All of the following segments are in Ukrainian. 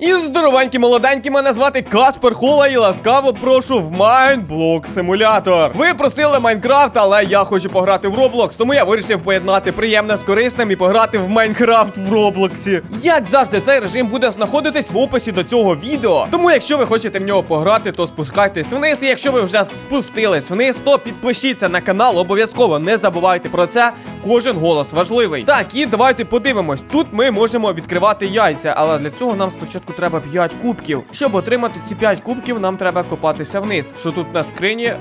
І здоровенькі молоденькі мене звати Каспер Хола і ласкаво прошу в Майнблок Симулятор. Ви просили Майнкрафт, але я хочу пограти в Roblox, тому я вирішив поєднати приємне з корисним і пограти в Майнкрафт в Роблоксі. Як завжди, цей режим буде знаходитись в описі до цього відео. Тому, якщо ви хочете в нього пограти, то спускайтесь вниз. І якщо ви вже спустились вниз, то підпишіться на канал. Обов'язково не забувайте про це. Кожен голос важливий. Так, і давайте подивимось. Тут ми можемо відкривати яйця, але для цього нам спочатку треба 5 кубків. Щоб отримати ці 5 кубків, нам треба копатися вниз. Що тут на скрині?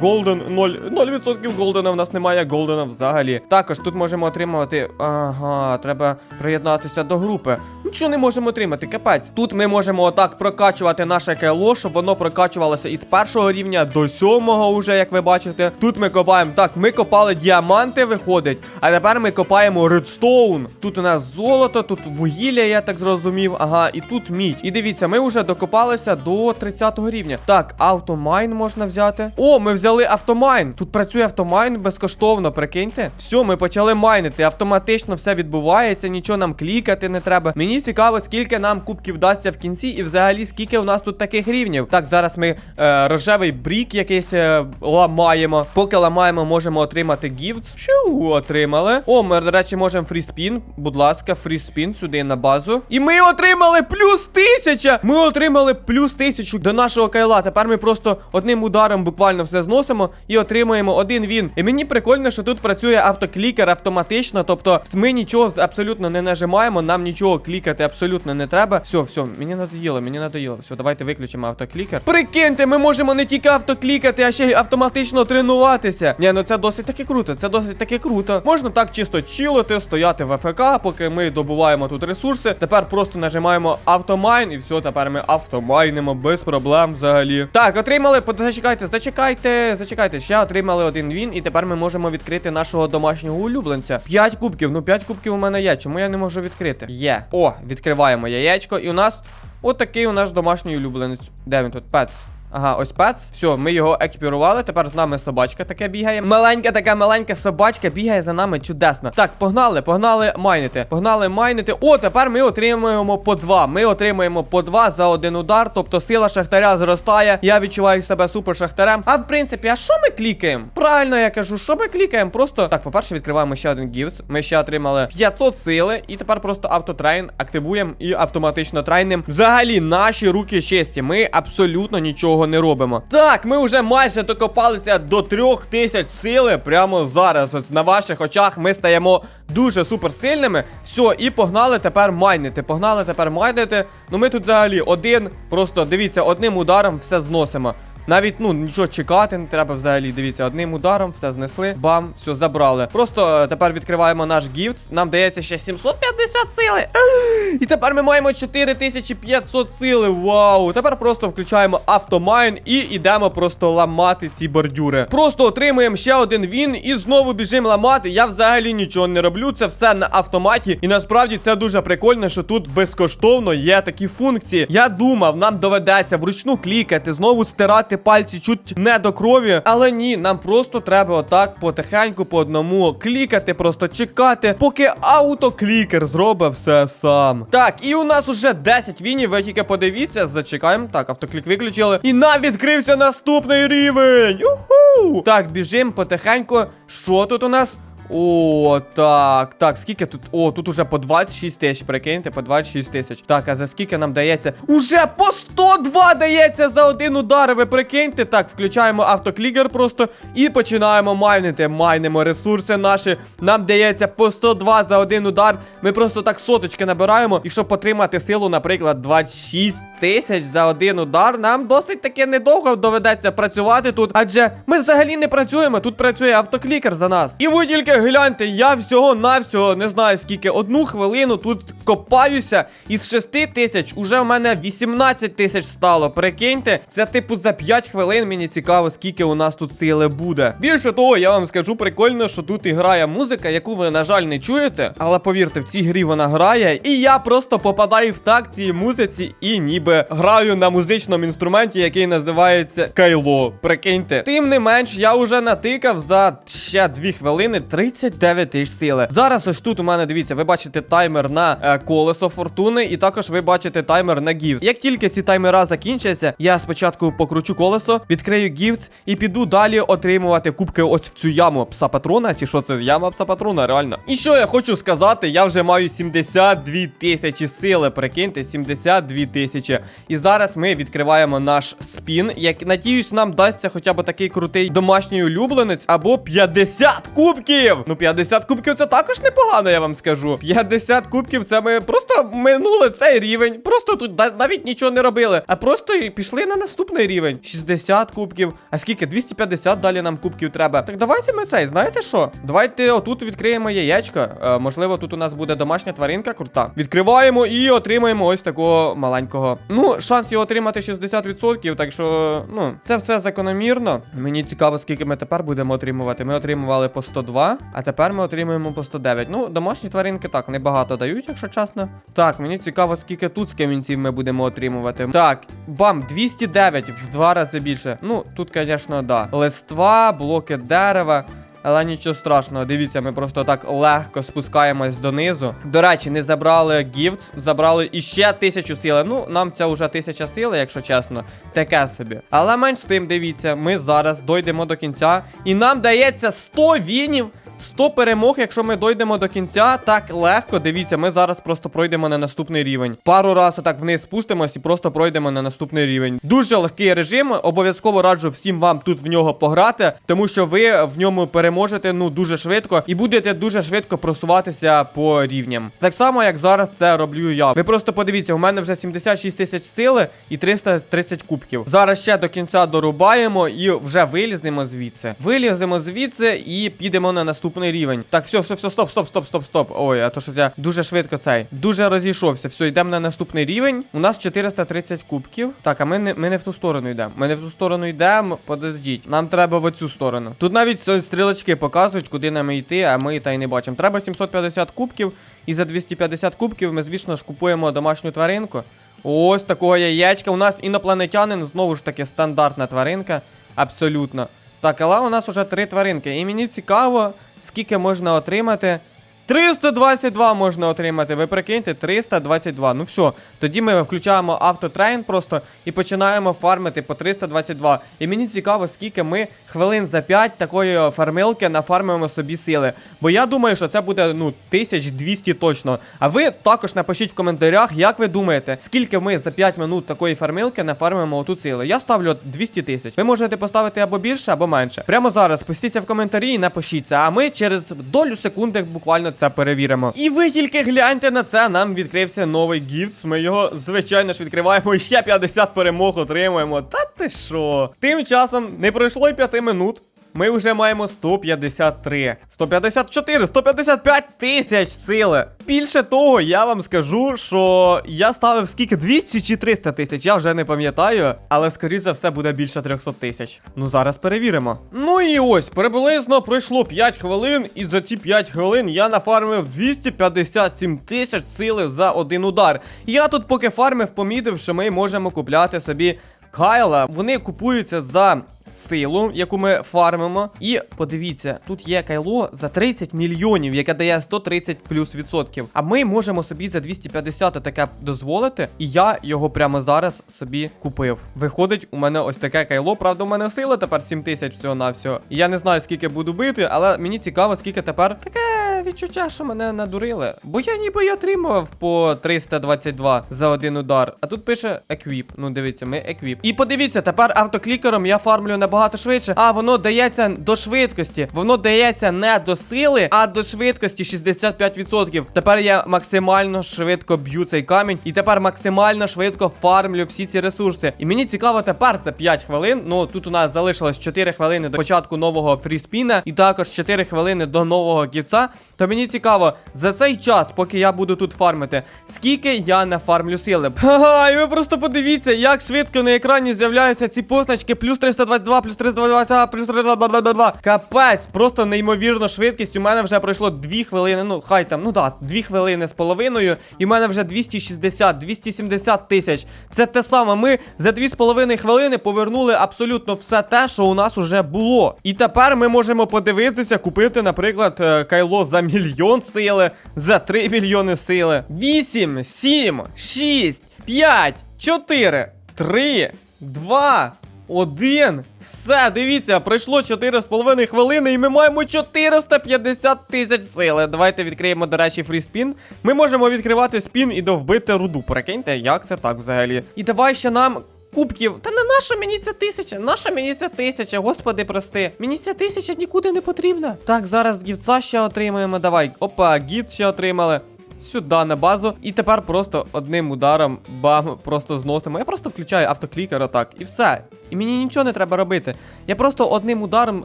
Голден 0, 0% голдена в нас немає, голдена взагалі. Також тут можемо отримувати. Ага, треба приєднатися до групи. Нічого не можемо отримати, капець. Тут ми можемо отак прокачувати наше кайло, щоб воно прокачувалося із першого рівня до сьомого, уже, як ви бачите. Тут ми копаємо. Так, ми копали діаманти, виходить. А тепер ми копаємо редстоун. Тут у нас золото, тут вугілля, я так зрозумів. Ага, і тут мідь. І дивіться, ми вже докопалися до 30 го рівня. Так, автомайн можна взяти. О, ми взяли автомайн. Тут працює автомайн безкоштовно, прикиньте. Все, ми почали майнити. Автоматично все відбувається, нічого нам клікати не треба. Мені цікаво, скільки нам кубків дасться в кінці, і взагалі скільки у нас тут таких рівнів. Так, зараз ми е, рожевий брік якийсь е, ламаємо. Поки ламаємо, можемо отримати гіфтс. Фью, отримали. О, ми, до речі, можемо фріспін. Будь ласка, фріспін сюди на базу. І ми отримали плюс тисяча! Ми отримали плюс тисячу до нашого кайла. Тепер ми просто одним ударом буквально все зносимо і отримуємо один він. І мені прикольно, що тут працює автоклікер автоматично. Тобто, ми нічого абсолютно не нажимаємо, нам нічого клікати абсолютно не треба. Все, все, мені надоїло, мені надоїло. Все, давайте виключимо автоклікер. Прикиньте, ми можемо не тільки автоклікати, а ще й автоматично тренуватися. Ні, ну це досить таки круто. Це досить таки круто. Можна так чисто чилити, стояти в АФК, поки ми добуваємо тут ресурси. Тепер просто нажимаємо автомайн, і все, тепер ми автомайнимо без проблем взагалі. Так, отримали. Зачекайте, зачекайте, зачекайте. Ще отримали один він, і тепер ми можемо відкрити нашого домашнього улюбленця. П'ять кубків. Ну, п'ять кубків у мене є. Чому я не можу відкрити? Є. О, відкриваємо яєчко, і у нас отакий у наш домашній улюбленець. Де він тут? Пец. Ага, ось пец. Все, ми його екіпірували. Тепер з нами собачка таке бігає. Маленька така маленька собачка бігає за нами чудесно. Так, погнали, погнали майнити. Погнали майнити. О, тепер ми отримуємо по два. Ми отримуємо по два за один удар. Тобто сила шахтаря зростає. Я відчуваю себе супер шахтарем. А в принципі, а що ми клікаємо? Правильно я кажу, що ми клікаємо? Просто так, по-перше, відкриваємо ще один гівс. Ми ще отримали 500 сили. І тепер просто автотрейн активуємо і автоматично трейним. Взагалі, наші руки чисті. Ми абсолютно нічого не робимо. Так, ми вже майже докопалися до 3000 сили. Прямо зараз. Ось на ваших очах ми стаємо дуже супер сильними. Все, і погнали тепер майнити. Погнали тепер майнити. Ну ми тут взагалі один. Просто дивіться, одним ударом все зносимо. Навіть ну нічого чекати не треба взагалі. Дивіться, одним ударом все знесли. Бам, все забрали. Просто е, тепер відкриваємо наш гіфт. Нам дається ще 750 сили. І тепер ми маємо 4500 сили. Вау! Тепер просто включаємо автомайн і йдемо просто ламати ці бордюри. Просто отримуємо ще один він і знову біжимо ламати. Я взагалі нічого не роблю. Це все на автоматі. І насправді це дуже прикольно, що тут безкоштовно є такі функції. Я думав, нам доведеться вручну клікати, знову стирати пальці чуть не до крові. Але ні, нам просто треба отак потихеньку по одному клікати, просто чекати, поки автоклікер зробить все сам. Так, і у нас уже 10 вінів. Ви тільки подивіться, зачекаємо. Так, автоклік виключили. І нам відкрився наступний рівень. Уху! Так, біжимо потихеньку. Що тут у нас? О, так, так, скільки тут? О, тут уже по 26 тисяч, прикиньте, по 26 тисяч. Так, а за скільки нам дається? Уже по 102 дається за один удар, ви прикиньте. Так, включаємо автоклікер просто і починаємо майнити. Майнимо ресурси наші. Нам дається по 102 за один удар. Ми просто так соточки набираємо. І щоб отримати силу, наприклад, 26 тисяч за один удар, нам досить таки недовго доведеться працювати тут. Адже ми взагалі не працюємо. Тут працює автоклікер за нас. І ви тільки гляньте, я всього навсього не знаю скільки. Одну хвилину тут копаюся. Із 6 тисяч уже в мене 18 тисяч стало. Прикиньте, це типу за 5 хвилин мені цікаво, скільки у нас тут сили буде. Більше того, я вам скажу прикольно, що тут і грає музика, яку ви, на жаль, не чуєте. Але повірте, в цій грі вона грає. І я просто попадаю в такт цій музиці і ніби граю на музичному інструменті, який називається кайло. Прикиньте. Тим не менш, я вже натикав за ще 2 хвилини 39 тисяч сили. Зараз ось тут у мене дивіться, ви бачите таймер на е, колесо фортуни, і також ви бачите таймер на гіфт. Як тільки ці таймера закінчаться, я спочатку покручу колесо, відкрию гіфт і піду далі отримувати кубки ось в цю яму пса патрона. Чи що це яма пса патрона, реально. І що я хочу сказати, я вже маю 72 тисячі сили. Прикиньте, 72 тисячі. І зараз ми відкриваємо наш спін. Як надіюсь, нам дасться хоча б такий крутий домашній улюбленець або 50 кубків. Ну, 50 кубків це також непогано, я вам скажу. 50 кубків це ми просто минули цей рівень. Просто тут навіть нічого не робили, а просто пішли на наступний рівень. 60 кубків. А скільки? 250 далі нам кубків треба. Так давайте ми цей, знаєте що? Давайте отут відкриємо яєчко. Е, можливо, тут у нас буде домашня тваринка крута. Відкриваємо і отримаємо ось такого маленького. Ну, шанс його отримати 60%, так що, ну, це все закономірно. Мені цікаво, скільки ми тепер будемо отримувати. Ми отримували по 102, а тепер ми отримуємо по 109. Ну, домашні тваринки так небагато дають, якщо чесно. Так, мені цікаво, скільки тут з камінців ми будемо отримувати. Так, бам, 209 в два рази більше. Ну, тут, звісно, да. Листва, блоки дерева. Але нічого страшного, дивіться, ми просто так легко спускаємось донизу. До речі, не забрали гіфт, забрали іще тисячу сили. Ну, нам це вже тисяча сили, якщо чесно. Таке собі. Але менш з тим, дивіться, ми зараз дойдемо до кінця. І нам дається 100 вінів. 100 перемог, якщо ми дойдемо до кінця, так легко. Дивіться, ми зараз просто пройдемо на наступний рівень. Пару разів так вниз спустимось і просто пройдемо на наступний рівень. Дуже легкий режим. Обов'язково раджу всім вам тут в нього пограти, тому що ви в ньому переможете ну дуже швидко і будете дуже швидко просуватися по рівням. Так само, як зараз це роблю я. Ви просто подивіться, у мене вже 76 тисяч сили і 330 кубків. Зараз ще до кінця дорубаємо і вже вилізнемо звідси. Виліземо звідси і підемо на наступний рівень. Так, все, все, все, стоп, стоп, стоп, стоп, стоп. Ой, а то що я дуже швидко цей. Дуже розійшовся. Все, йдемо на наступний рівень. У нас 430 кубків. Так, а ми не, ми не в ту сторону йдемо. Ми не в ту сторону йдемо. Подождіть. Нам треба в оцю сторону. Тут навіть стрілочки показують, куди нам йти, а ми та й не бачимо. Треба 750 кубків. І за 250 кубків ми, звісно ж, купуємо домашню тваринку. Ось такого яєчка. У нас інопланетянин, знову ж таки, стандартна тваринка. Абсолютно. Так, але у нас уже три тваринки. І мені цікаво, скільки можна отримати. 322 можна отримати. Ви прикиньте, 322. Ну все, тоді ми включаємо автотрейн просто і починаємо фармити по 322. І мені цікаво, скільки ми хвилин за 5 такої фармилки нафармимо собі сили. Бо я думаю, що це буде ну 1200 точно. А ви також напишіть в коментарях, як ви думаєте, скільки ми за 5 минут такої фармилки нафармимо отут сили. Я ставлю 200 тисяч. Ви можете поставити або більше, або менше. Прямо зараз спустіться в коментарі і напишіться. А ми через долю секунди буквально це перевіримо. І ви тільки гляньте на це. Нам відкрився новий гіфт. Ми його, звичайно ж, відкриваємо і ще 50 перемог отримуємо. Та ти що? Тим часом не пройшло й 5 минут. Ми вже маємо 153, 154, 155 тисяч сили. Більше того, я вам скажу, що я ставив скільки 200 чи 300 тисяч, я вже не пам'ятаю, але скоріше за все буде більше 300 тисяч. Ну зараз перевіримо. Ну і ось, приблизно пройшло 5 хвилин, і за ці 5 хвилин я нафармив 257 тисяч сили за один удар. Я тут, поки фармив, помітив, що ми можемо купляти собі Кайла. Вони купуються за силу, яку ми фармимо. І подивіться, тут є кайло за 30 мільйонів, яке дає 130 плюс відсотків. А ми можемо собі за 250 таке дозволити. І я його прямо зараз собі купив. Виходить, у мене ось таке кайло. Правда, у мене сила тепер 7 тисяч всього на всього. Я не знаю, скільки буду бити, але мені цікаво, скільки тепер таке відчуття, що мене надурили. Бо я ніби й отримував по 322 за один удар. А тут пише еквіп. Ну, дивіться, ми еквіп. І подивіться, тепер автоклікером я фармлю набагато швидше. А воно дається до швидкості. Воно дається не до сили, а до швидкості 65%. Тепер я максимально швидко б'ю цей камінь. І тепер максимально швидко фармлю всі ці ресурси. І мені цікаво тепер це 5 хвилин. Ну тут у нас залишилось 4 хвилини до початку нового фріспіна, і також 4 хвилини до нового гівца. То мені цікаво, за цей час, поки я буду тут фармити, скільки я нафармлю сили. Ха-ха, і ви просто подивіться, як швидко на екрані з'являються ці позначки плюс 322 322, плюс 322, плюс 322. Капець, просто неймовірно швидкість. У мене вже пройшло 2 хвилини. Ну, хай там, ну да, 2 хвилини з половиною. І в мене вже 260, 270 тисяч. Це те саме. Ми за 2,5 хвилини повернули абсолютно все те, що у нас уже було. І тепер ми можемо подивитися, купити, наприклад, е, кайло за мільйон сили, за 3 мільйони сили. 8, 7, 6, 5, 4, 3, 2, один. Все, дивіться, пройшло 4,5 хвилини, і ми маємо 450 тисяч сили. Давайте відкриємо, до речі, фріспін. Ми можемо відкривати спін і довбити руду. Прикиньте, як це так взагалі. І давай ще нам. Кубків, та на наша мені ця тисяча? Наша мені ця тисяча, господи, прости. Мені ця тисяча нікуди не потрібна. Так, зараз гівца ще отримаємо. Давай. Опа, гід ще отримали. Сюди на базу. І тепер просто одним ударом бам, просто зносимо. Я просто включаю автоклікер отак. І все. І мені нічого не треба робити. Я просто одним ударом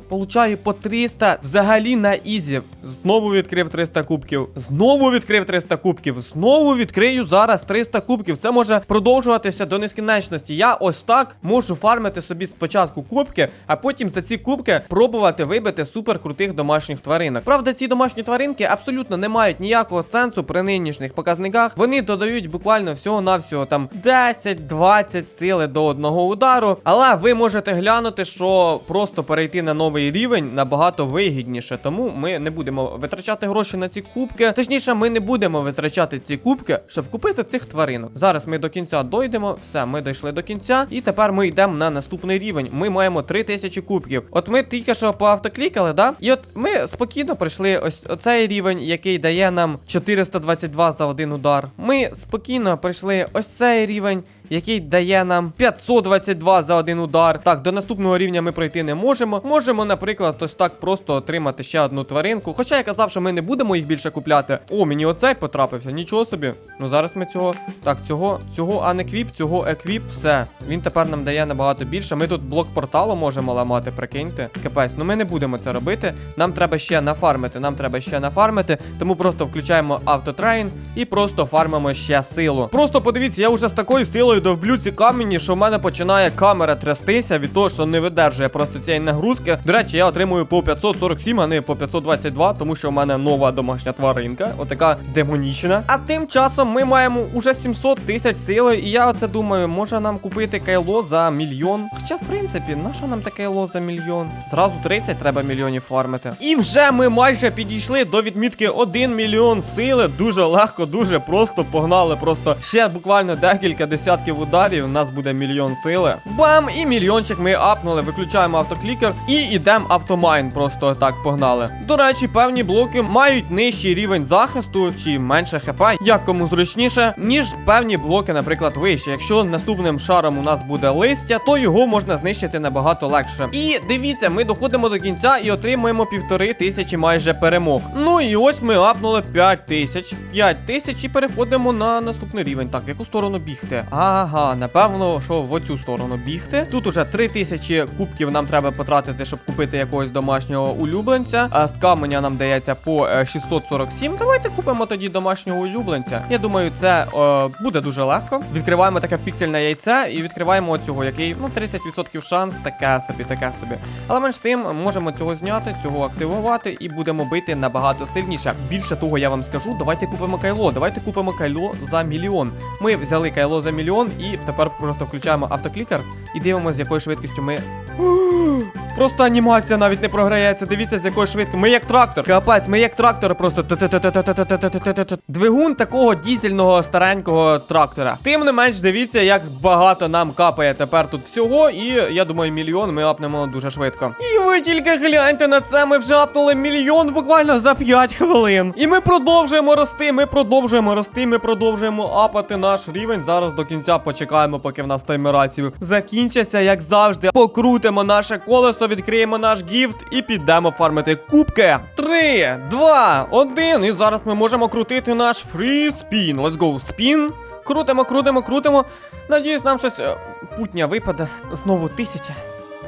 получаю по 300 взагалі на ізі. Знову відкрив 300 кубків. Знову відкрив 300 кубків. Знову відкрию зараз 300 кубків. Це може продовжуватися до нескінченності. Я ось так можу фармити собі спочатку кубки, а потім за ці кубки пробувати вибити супер крутих домашніх тваринок. Правда, ці домашні тваринки абсолютно не мають ніякого сенсу при нинішніх показниках. Вони додають буквально всього-навсього там 10-20 сили до одного удару. Але ви можете глянути, що просто перейти на новий рівень набагато вигідніше. Тому ми не будемо витрачати гроші на ці кубки. Точніше, ми не будемо витрачати ці кубки, щоб купити цих тваринок. Зараз ми до кінця дойдемо. Все, ми дійшли до кінця. І тепер ми йдемо на наступний рівень. Ми маємо 3000 кубків. От ми тільки що поавтоклікали, да? І от ми спокійно пройшли ось оцей рівень, який дає нам 422 за один удар. Ми спокійно пройшли ось цей рівень. Який дає нам 522 за один удар. Так, до наступного рівня ми пройти не можемо. Можемо, наприклад, ось так просто отримати ще одну тваринку. Хоча я казав, що ми не будемо їх більше купляти. О, мені оцей потрапився, нічого собі. Ну зараз ми цього. Так, цього, цього анеквіп, цього еквіп, все. Він тепер нам дає набагато більше. Ми тут блок порталу можемо ламати, прикиньте. Капець, ну ми не будемо це робити. Нам треба ще нафармити. Нам треба ще нафармити. Тому просто включаємо автотрейн і просто фармимо ще силу. Просто подивіться, я вже з такою силою довблю ці камені, що в мене починає камера трястися від того, що не видержує просто цієї нагрузки. До речі, я отримую по 547, а не по 522, тому що в мене нова домашня тваринка, отака демонічна. А тим часом ми маємо уже 700 тисяч сили, і я оце думаю, може нам купити кайло за мільйон. Хоча, в принципі, на що нам таке кайло за мільйон? Зразу 30 треба мільйонів фармити. І вже ми майже підійшли до відмітки 1 мільйон сили. Дуже легко, дуже просто погнали. Просто ще буквально декілька десятків ударів. У нас буде мільйон сили. Бам! І мільйончик ми апнули. Виключаємо автоклікер і йдемо автомайн. Просто так погнали. До речі, певні блоки мають нижчий рівень захисту чи менше хп, як кому зручніше, ніж певні блоки, наприклад, вище. Якщо наступним шаром у нас буде листя, то його можна знищити набагато легше. І дивіться, ми доходимо до кінця і отримуємо півтори тисячі майже перемог. Ну і ось ми апнули 5 тисяч. 5 тисяч і переходимо на наступний рівень. Так, в яку сторону бігти? Ага, напевно, що в оцю сторону бігти. Тут уже 3 тисячі кубків нам треба потратити, щоб купити якогось домашнього улюбленця. А з каменя нам дається по е, 647. Давайте купимо тоді домашнього улюбленця. Я думаю, це е, буде дуже легко. Відкриваємо таке піксельне яйце і відкриваємо оцього, який ну 30% шанс, таке собі, таке собі. Але менш тим можемо цього зняти, цього активувати і будемо бити набагато сильніше. Більше того, я вам скажу, давайте купимо кайло. Давайте купимо кайло за мільйон. Ми взяли кайло за мільйон Python і тепер просто включаємо автоклікер і дивимося, з якою швидкістю ми. Просто анімація навіть не програється. Дивіться, з якою швидко. Ми як трактор. Капець, ми як трактор просто. Двигун такого дізельного старенького трактора. Тим не менш, дивіться, як багато нам капає тепер тут всього. І я думаю, мільйон ми апнемо дуже швидко. І ви тільки гляньте на це. Ми вже апнули мільйон буквально за 5 хвилин. І ми продовжуємо рости. Ми продовжуємо рости. Ми продовжуємо апати наш рівень. Зараз до кінця почекаємо, поки в нас таймерацію закінчаться, як завжди. Покрутимо наше колесо, відкриємо наш гіфт і підемо фармити кубки. Три, два, один. І зараз ми можемо крутити наш фрі спін. Let's go, спін. Крутимо, крутимо, крутимо. Надіюсь, нам щось е, путня випаде. Знову тисяча.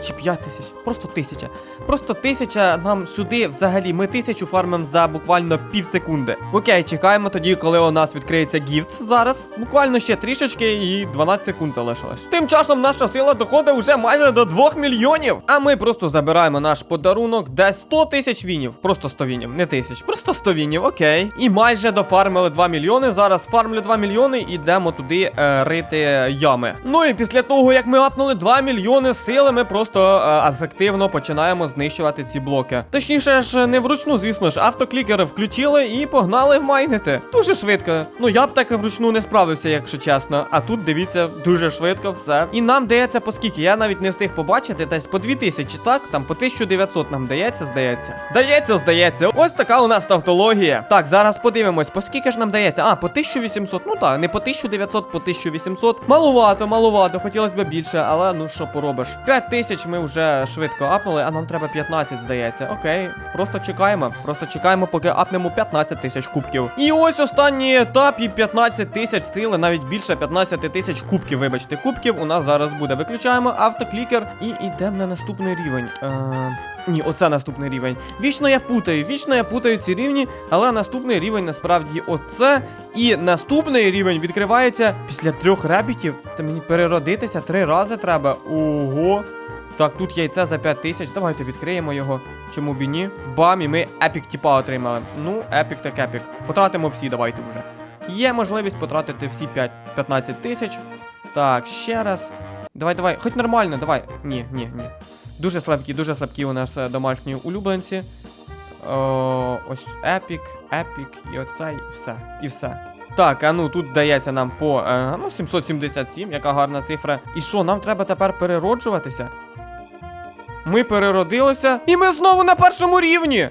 Чи 5 тисяч. Просто тисяча. Просто тисяча нам сюди взагалі. Ми тисячу фармимо за буквально пів секунди. Окей, чекаємо тоді, коли у нас відкриється гіфт зараз. Буквально ще трішечки і 12 секунд залишилось. Тим часом наша сила доходить вже майже до 2 мільйонів. А ми просто забираємо наш подарунок, де 100 тисяч вінів. Просто 100 вінів, не тисяч. Просто 100 вінів, окей. І майже дофармили 2 мільйони. Зараз фармлю 2 мільйони і йдемо туди е, рити ями. Ну і після того, як ми апнули 2 мільйони сили, ми просто е, ефективно починаємо знищувати ці блоки. Точніше ж, не вручну, звісно ж, автоклікери включили і погнали майнити. Дуже швидко. Ну я б так вручну не справився, якщо чесно. А тут дивіться, дуже швидко все. І нам дається по скільки? Я навіть не встиг побачити, десь по 2000, так? Там по 1900 нам дається, здається. Дається, здається. Ось така у нас тавтологія. Так, зараз подивимось, по скільки ж нам дається? А, по 1800. Ну так, не по 1900, по 1800. Малувато, малувато, хотілося б більше, але ну що поробиш. 5000 ми вже швидко апнули, а нам треба 15, здається. Окей, просто чекаємо. Просто чекаємо, поки апнемо 15 тисяч кубків. І ось останній етап і 15 тисяч сили, навіть більше 15 тисяч кубків. Вибачте, кубків у нас зараз буде. Виключаємо автоклікер і йдемо на наступний рівень. Е... Ні, оце наступний рівень. Вічно я путаю, вічно я путаю ці рівні, але наступний рівень насправді оце. І наступний рівень відкривається після трьох ребітів. Та мені переродитися три рази треба. Ого. Так, тут яйце за 5 тисяч. Давайте відкриємо його. Чому б і ні? Бам, і ми епік тіпа отримали. Ну, епік так епік. Потратимо всі, давайте вже. Є можливість потратити всі 5, 15 тисяч. Так, ще раз. Давай, давай, хоч нормально, давай. Ні, ні, ні. Дуже слабкі, дуже слабкі у нас е, домашні улюбленці. О, ось епік, епік, і оце, і все. І все. Так, а ну тут дається нам по е, ну, 777, яка гарна цифра. І що, нам треба тепер перероджуватися? Ми переродилися, і ми знову на першому рівні.